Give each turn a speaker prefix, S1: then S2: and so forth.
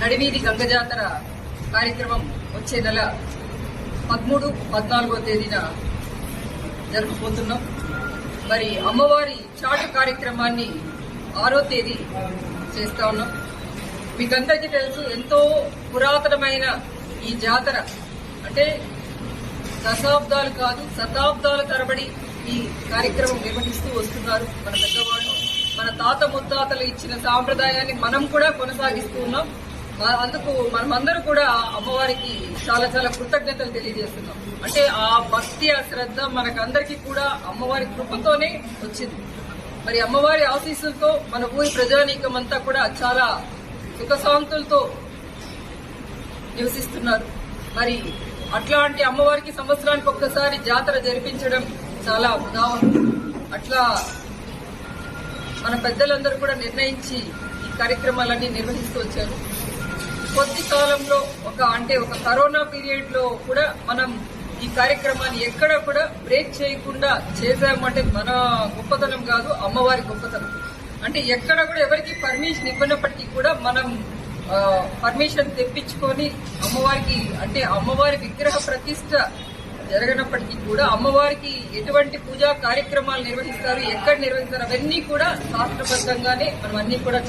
S1: నడివీధి గంగ జాతర కార్యక్రమం వచ్చే నెల పదమూడు పద్నాలుగో తేదీన జరుపుకుంటున్నాం మరి అమ్మవారి చాటు కార్యక్రమాన్ని ఆరో తేదీ చేస్తా ఉన్నాం. మీకందరికీ తెలుసు ఎంతో పురాతనమైన ఈ జాతర. అంటే దశాబ్దాలు కాదు శతాబ్దాల తరబడి ఈ కార్యక్రమం నిర్వహిస్తూ వస్తున్నారు మన పెద్దవాళ్ళు. మన తాత ముత్తాతలు ఇచ్చిన సాంప్రదాయాన్ని మనం కూడా కొనసాగిస్తూ ఉన్నాం. మా- అందుకు మనమందరూ కూడా అమ్మవారికి చాలా చాలా కృతజ్ఞతలు తెలియజేస్తున్నాం. అంటే ఆ భక్తి ఆ శ్రద్ధ మనకందరికీ కూడా అమ్మవారి కృపతోనే వచ్చింది. మరి అమ్మవారి ఆశీస్సులతో మన ఊరి ప్రజానీకం అంతా కూడా చాలా సుఖశాంతులతో నివసిస్తున్నారు. మరి అట్లాంటి అమ్మవారికి సంవత్సరానికి ఒక్కసారి జాతర జరిపించడం చాలా ఉదాహరణ. అట్లా మన పెద్దలందరూ కూడా నిర్ణయించి ఈ కార్యక్రమాలన్నీ నిర్వహిస్తూ వచ్చారు. కొద్ది కాలంలో ఒక అంటే ఒక కరోనా పీరియడ్లో కూడా మనం ఈ కార్యక్రమాన్ని ఎక్కడ కూడా బ్రేక్ చేయకుండా చేశామంటే మన గొప్పతనం కాదు అమ్మవారి గొప్పతనం. అంటే ఎక్కడ కూడా ఎవరికి పర్మిషన్ ఇవ్వనప్పటికీ కూడా మనం పర్మిషన్ తెప్పించుకొని అమ్మవారికి అంటే అమ్మవారి విగ్రహ ప్రతిష్ట జరగనప్పటికీ కూడా అమ్మవారికి ఎటువంటి పూజా కార్యక్రమాలు నిర్వహిస్తారు ఎక్కడ నిర్వహిస్తారు అవన్నీ కూడా శాస్త్రబద్ధంగానే మనం అన్ని కూడా